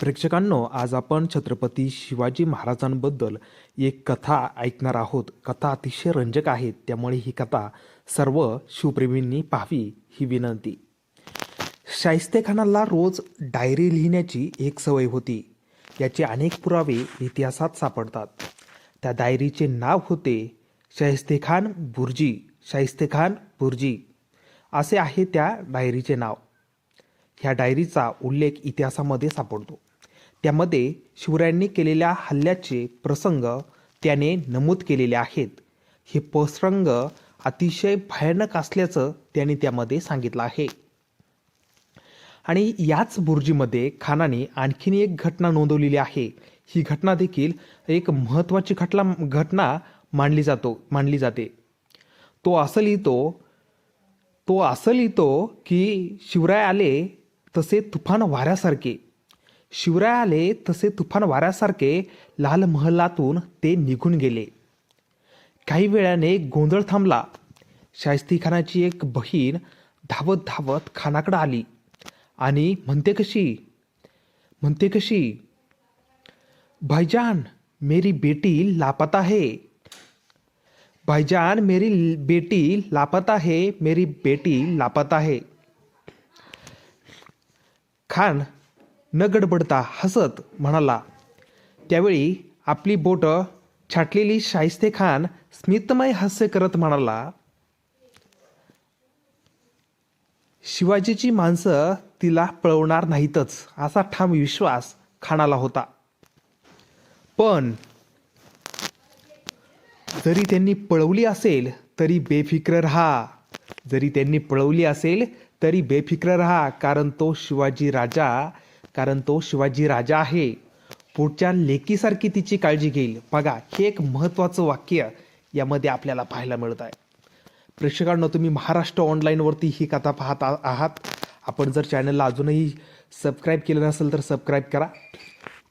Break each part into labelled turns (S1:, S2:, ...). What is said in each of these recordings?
S1: प्रेक्षकांनो आज आपण छत्रपती शिवाजी महाराजांबद्दल एक कथा ऐकणार आहोत. कथा अतिशय रंजक आहे त्यामुळे ही कथा सर्व शिवप्रेमींनी पाहावी ही विनंती. शाहिस्तेखानाला रोज डायरी लिहिण्याची एक सवय होती. याचे अनेक पुरावे इतिहासात सापडतात. त्या डायरीचे नाव होते शाहिस्तेखान बुर्जी शाहिस्तेखान बुर्जी. असे आहे त्या डायरीचे नाव. ह्या डायरीचा उल्लेख इतिहासामध्ये सापडतो. त्यामध्ये शिवरायांनी केलेल्या हल्ल्याचे प्रसंग त्याने नमूद केलेले आहेत. हे प्रसंग अतिशय भयानक असल्याचं त्याने त्यामध्ये सांगितलं आहे. आणि याच बुर्जीमध्ये खानाने आणखीन एक घटना नोंदवलेली आहे. ही घटना देखील एक महत्त्वाची घटना घटना मानली जातो मानली जाते. तो असं लिहितो तो असं लिहितो की शिवराय आले तसे तुफान वाऱ्यासारखे. शिवराय आले तसे तुफान वाऱ्यासारखे लाल महलातून ते निघून गेले. काही वेळाने गोंधळ थांबला. शाहिस्ती खानाची एक बहीण धावत धावत खानाकडे आली आणि म्हणते कशी? म्हणते कशी? भाईजान मेरी बेटी लापता है. भाईजान मेरी बेटी लापता है मेरी बेटी लापता है. खान न गडबडता हसत म्हणाला त्यावेळी आपली बोटं छाटलेली शाहिस्ते खान स्मितमय हास्य करत म्हणाला शिवाजीची माणसं तिला पळवणार नाहीतच असा ठाम विश्वास खानाला होता. पण जरी त्यांनी पळवली असेल तरी बेफिक्र राहा. जरी त्यांनी पळवली असेल तरी बेफिक्र राहा कारण तो शिवाजी राजा कारण तो शिवाजी राजा आहे. पुढच्या लेकीसारखी तिची काळजी घेईल. बघा हे एक महत्त्वाचं वाक्य यामध्ये आपल्याला पाहायला मिळत आहे. प्रेक्षकांना तुम्ही महाराष्ट्र ऑनलाईनवरती ही कथा पाहत आहात. आपण जर चॅनलला अजूनही सबस्क्राईब केलं नसेल तर सबस्क्राईब करा.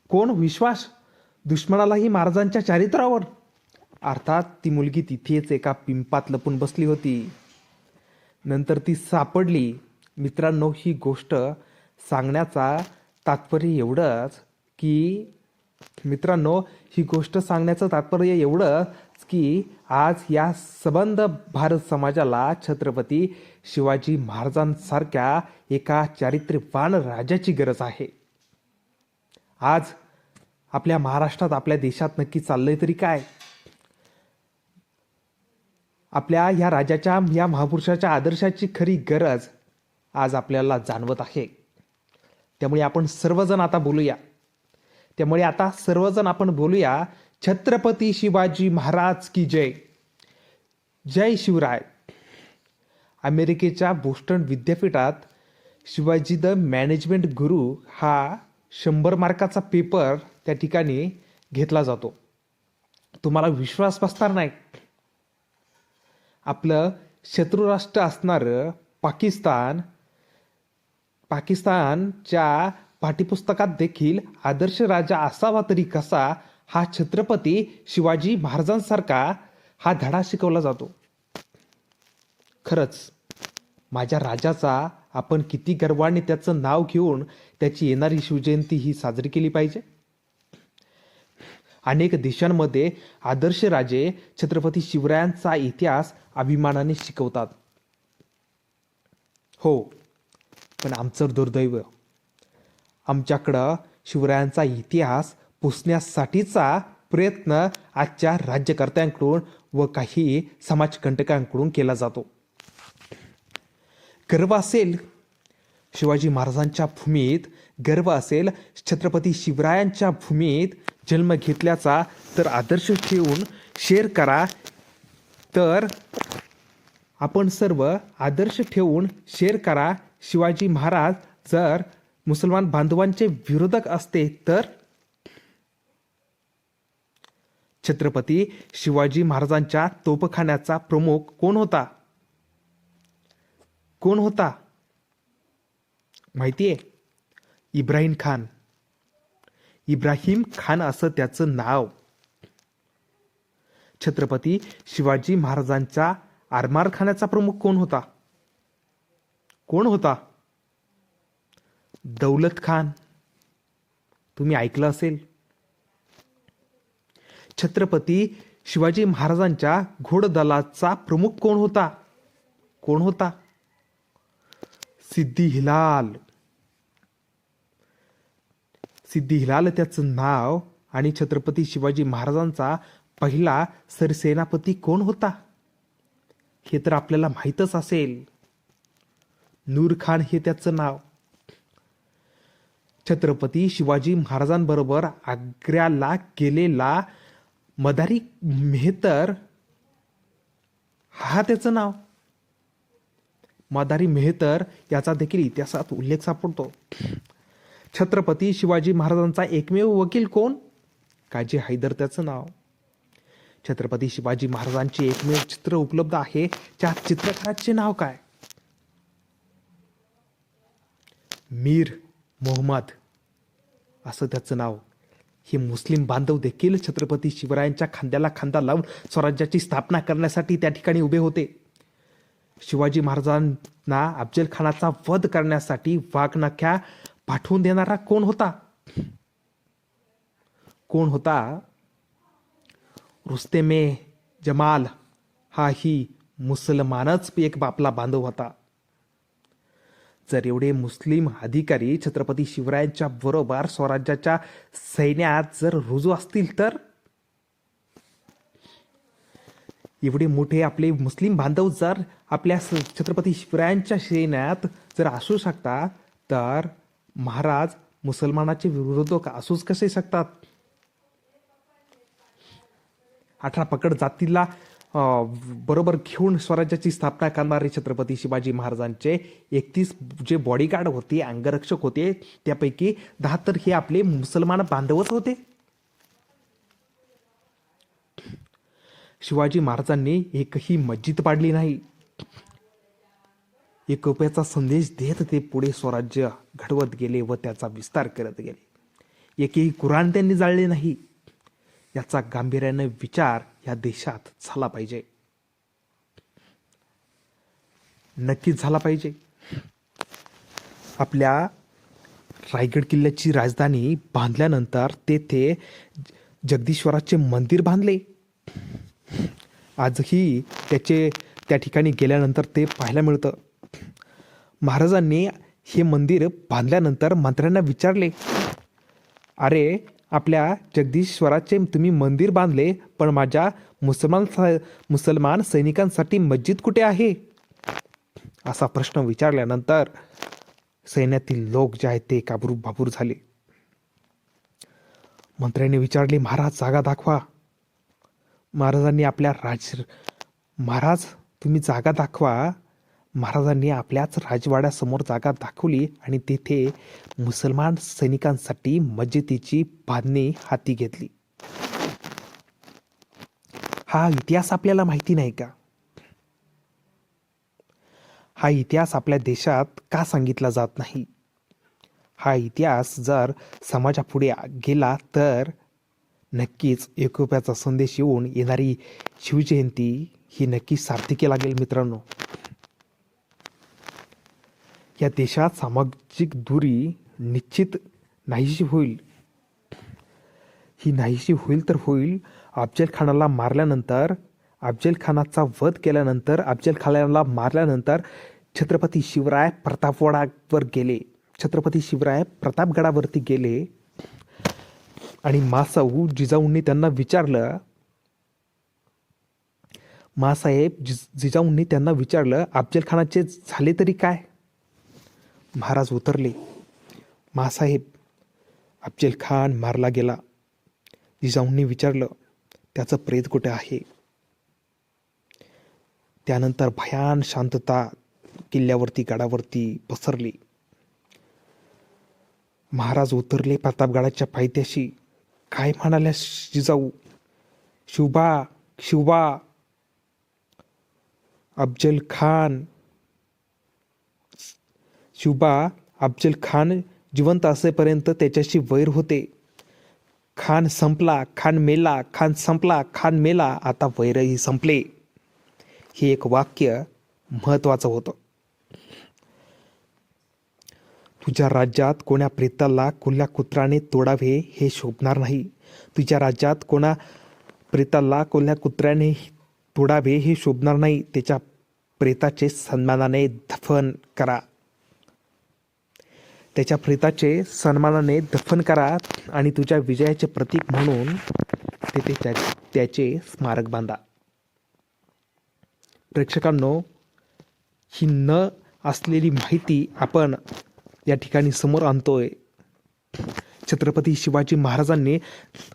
S1: कोण? विश्वास. दुश्मनालाही महाराजांच्या चारित्र्यावर. अर्थात ती मुलगी तिथेच एका पिंपात लपून बसली होती. नंतर ती सापडली. मित्रांनो ही गोष्ट सांगण्याचा तात्पर्य एवढंच की मित्रांनो ही गोष्ट सांगण्याचं तात्पर्य एवढंच की आज या सबंध भारत समाजाला छत्रपती शिवाजी महाराजांसारख्या एका चारित्र्यवान राजाची गरज आहे. आज आपल्या महाराष्ट्रात आपल्या देशात नक्की चाललंय तरी काय? आपल्या या राजाच्या या महापुरुषाच्या आदर्शाची खरी गरज आज आपल्याला जाणवत आहे. त्यामुळे आपण सर्वजण आता बोलूया. त्यामुळे आता सर्वजण आपण बोलूया छत्रपती शिवाजी महाराज की जय. जय शिवराय. अमेरिकेच्या बोस्टन विद्यापीठात शिवाजी द मॅनेजमेंट गुरु हा शंभर मार्काचा पेपर त्या ठिकाणी घेतला जातो. तुम्हाला विश्वास बसणार नाही. आपलं शत्रुराष्ट्र असणारं पाकिस्तान पाकिस्तानच्या पाठ्यपुस्तकात देखील आदर्श राजा असावा तरी कसा हा छत्रपती शिवाजी महाराजांसारखा हा धडा शिकवला जातो. खरंच माझ्या राजाचा आपण किती गर्वाने त्याचं नाव घेऊन त्याची येणारी शिवजयंती ही साजरी केली पाहिजे? अनेक देशांमध्ये आदर्श राजे छत्रपती शिवरायांचा इतिहास अभिमानाने शिकवतात. हो पण आमचं दुर्दैव. आमच्याकडं शिवरायांचा इतिहास पुसण्यासाठीचा प्रयत्न आजच्या राज्यकर्त्यांकडून व काही समाजकंटकांकडून केला जातो. गर्व असेल शिवाजी महाराजांच्या भूमीत गर्व असेल छत्रपती शिवरायांच्या भूमीत जन्म घेतल्याचा तर आदर्श ठेवून शेअर करा. तर आपण सर्व आदर्श ठेवून शेअर करा. शिवाजी महाराज जर मुसलमान बांधवांचे विरोधक असते तर? छत्रपती शिवाजी महाराजांच्या तोपखान्याचा प्रमुख कोण होता? कोण होता? माहितीये? इब्राहिम खान. इब्राहिम खान असं त्याचं नाव. छत्रपती शिवाजी महाराजांच्या आरमारखान्याचा प्रमुख कोण होता? कोण होता? दौलत खान. तुम्ही ऐकलं असेल. छत्रपती शिवाजी महाराजांच्या घोडदलाचा प्रमुख कोण होता? कोण होता? सिद्धी हिलाल. सिद्धी हिलाल त्याचं नाव आणि छत्रपती शिवाजी महाराजांचा पहिला सरसेनापती कोण होता? हे तर आपल्याला माहीतच असेल. नूर खान हे त्याचं नाव. छत्रपती शिवाजी महाराजांबरोबर आग्र्याला गेलेला मदारी मेहतर हा त्याचं नाव. मदारी मेहतर याचा देखील इतिहासात उल्लेख सापडतो. छत्रपती शिवाजी महाराजांचा एकमेव वकील कोण? काजी हैदर त्याचं नाव. छत्रपती शिवाजी महाराजांचे एकमेव चित्र उपलब्ध आहे. त्या चित्रकाराचे नाव काय? मीर मोहम्मद असं त्याचं नाव. हे मुस्लिम बांधव देखील छत्रपती शिवरायांच्या खांद्याला खांदा लावून स्वराज्याची स्थापना करण्यासाठी त्या ठिकाणी उभे होते. शिवाजी महाराजांना अफजल खानाचा वध करण्यासाठी वाघनाख्या पाठवून देणारा कोण होता? कोण होता? रुस्तेमे जमाल. हाही मुसलमानच एक बापला बांधव होता. जर एवढे मुस्लिम अधिकारी छत्रपती शिवरायांच्या बरोबर स्वराज्याच्या सैन्यात जर रुजू असतील तर? एवढे मोठे आपले मुस्लिम बांधव जर आपल्या छत्रपती शिवरायांच्या सैन्यात जर असू शकतात तर महाराज मुसलमानाचे विरोधक असूच कसे शकतात? अठरा पकड जातीला बरोबर घेऊन स्वराज्याची स्थापना करणारे छत्रपती शिवाजी महाराजांचे एकतीस जे बॉडीगार्ड होते अंगरक्षक होते त्यापैकी दहा तर हे आपले मुसलमान बांधवच होते. शिवाजी महाराजांनी एकही मस्जिद पाडली नाही. एकोप्याचा संदेश देत ते पुढे स्वराज्य घडवत गेले व त्याचा विस्तार करत गेले. एकही कुराण त्यांनी जाळले नाही. याचा गांभीर्याने विचार या देशात झाला पाहिजे. नक्कीच झाला पाहिजे. आपल्या रायगड किल्ल्याची राजधानी बांधल्यानंतर तेथे जगदीश्वराचे मंदिर बांधले. आजही त्याचे त्या ठिकाणी गेल्यानंतर ते पाहायला मिळतं. महाराजांनी हे मंदिर बांधल्यानंतर मंत्र्यांना विचारले अरे आपल्या जगदीश्वराचे तुम्ही मंदिर बांधले पण माझ्या मुसलमान स- मुसलमान सैनिकांसाठी मस्जिद कुठे आहे? असा प्रश्न विचारल्यानंतर सैन्यातील लोक जे आहेत ते काबरू बाबूर झाले. मंत्र्याने विचारले महाराज जागा दाखवा. महाराजांनी आपल्या राज महाराज तुम्ही जागा दाखवा. महाराजांनी आपल्याच राजवाड्यासमोर जागा दाखवली आणि तेथे मुसलमान सैनिकांसाठी मस्जिदीची बांधणी हाती घेतली. हा इतिहास आपल्याला माहिती नाही का? हा इतिहास आपल्या देशात का सांगितला जात नाही? हा इतिहास जर समाजापुढे गेला तर नक्कीच एकोप्याचा संदेश येऊन येणारी शिवजयंती ही नक्की सार्थकी लागेल मित्रांनो. या देशात सामाजिक दूरी निश्चित नाहीशी होईल. ही नाहीशी होईल तर होईल. अफजल खानाला मारल्यानंतर अफजल खानाचा वध केल्यानंतर अफजल खानाला मारल्यानंतर छत्रपती शिवराय प्रतापगडावर गेले. छत्रपती शिवराय प्रतापगडावरती गेले. आणि मासाऊ जिजाऊंनी त्यांना विचारलं मासाहेब जिज जिजाऊंनी त्यांना विचारलं अफजल खानाचे झाले तरी काय? महाराज उतरले. मासाहेब अफजल खान मारला गेला. जिजाऊंनी विचारलं त्याचं प्रेत कुठे आहे? त्यानंतर भयान शांतता किल्ल्यावरती गडावरती पसरली. महाराज उतरले प्रतापगडाच्या पायथ्याशी. काय म्हणाल्या जिजाऊ? शिवबा शिवबा! अफजल खान शिवबा अफजल खान जिवंत असेपर्यंत त्याच्याशी वैर होते. खान संपला खान मेला खान संपला खान मेला आता वैरही संपले. हे एक वाक्य महत्वाचं होतं. तुझ्या राज्यात कोण्या प्रेताला कुल्या कुत्राने तोडावे हे शोभणार नाही. तुझ्या राज्यात कोणा प्रेताला कोल्ह्या कुत्र्याने तोडावे हे शोभणार नाही. त्याच्या प्रेताचे सन्मानाने दफन करा. त्याच्या प्रेताचे सन्मानाने दफन करा आणि तुझ्या विजयाचे प्रतीक म्हणून तेथे त्या त्याचे स्मारक बांधा. प्रेक्षकांनो ही न असलेली माहिती आपण या ठिकाणी समोर आणतोय. छत्रपती शिवाजी महाराजांनी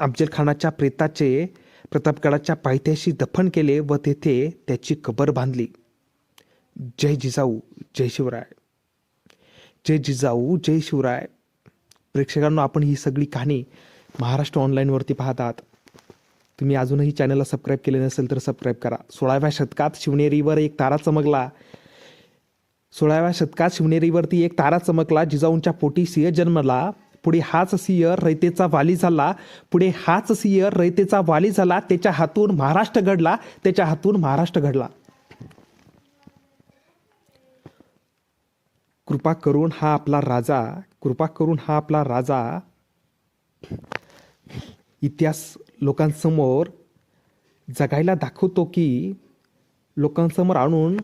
S1: अफजल खानाच्या प्रेताचे प्रतापगडाच्या पायथ्याशी दफन केले व तेथे त्याची कबर बांधली. जय जिजाऊ जय शिवराय. जय जिजाऊ जय शिवराय. प्रेक्षकांनो आपण ही सगळी कहाणी महाराष्ट्र ऑनलाईनवरती पाहतात. तुम्ही अजूनही चॅनलला सबस्क्राईब केले नसेल तर सबस्क्राईब करा. सोळाव्या शतकात शिवनेरीवर एक तारा चमकला. सोळाव्या शतकात शिवनेरीवरती एक तारा चमकला. जिजाऊंच्या पोटी सिंह जन्मला. पुढे हाच सिंह रयतेचा वाली झाला. पुढे हाच सिंह रयतेचा वाली झाला. त्याच्या हातून महाराष्ट्र घडला. त्याच्या हातून महाराष्ट्र घडला. कृपा करून हा आपला राजा कृपा करून हा आपला राजा इतिहास लोकांसमोर जगायला दाखवतो की लोकांसमोर आणून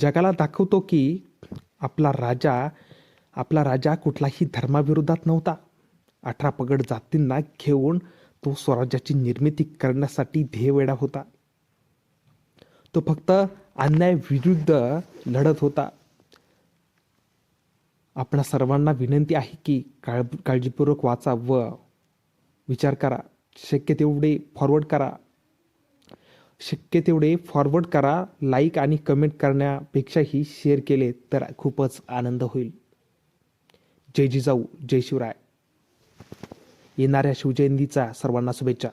S1: जगाला दाखवतो की आपला राजा आपला राजा कुठलाही धर्माविरोधात नव्हता. अठरा पगड जातींना घेऊन तो स्वराज्याची निर्मिती करण्यासाठी ध्येयवेडा होता. तो फक्त अन्यायविरुद्ध लढत होता. आपणा सर्वांना विनंती आहे की काळ काळजीपूर्वक वाचा व विचार करा. शक्य तेवढे फॉरवर्ड करा. शक्य तेवढे फॉरवर्ड करा. लाईक आणि कमेंट करण्यापेक्षाही शेअर केले तर खूपच आनंद होईल. जय जिजाऊ जय शिवराय. येणाऱ्या शिवजयंतीचा सर्वांना शुभेच्छा.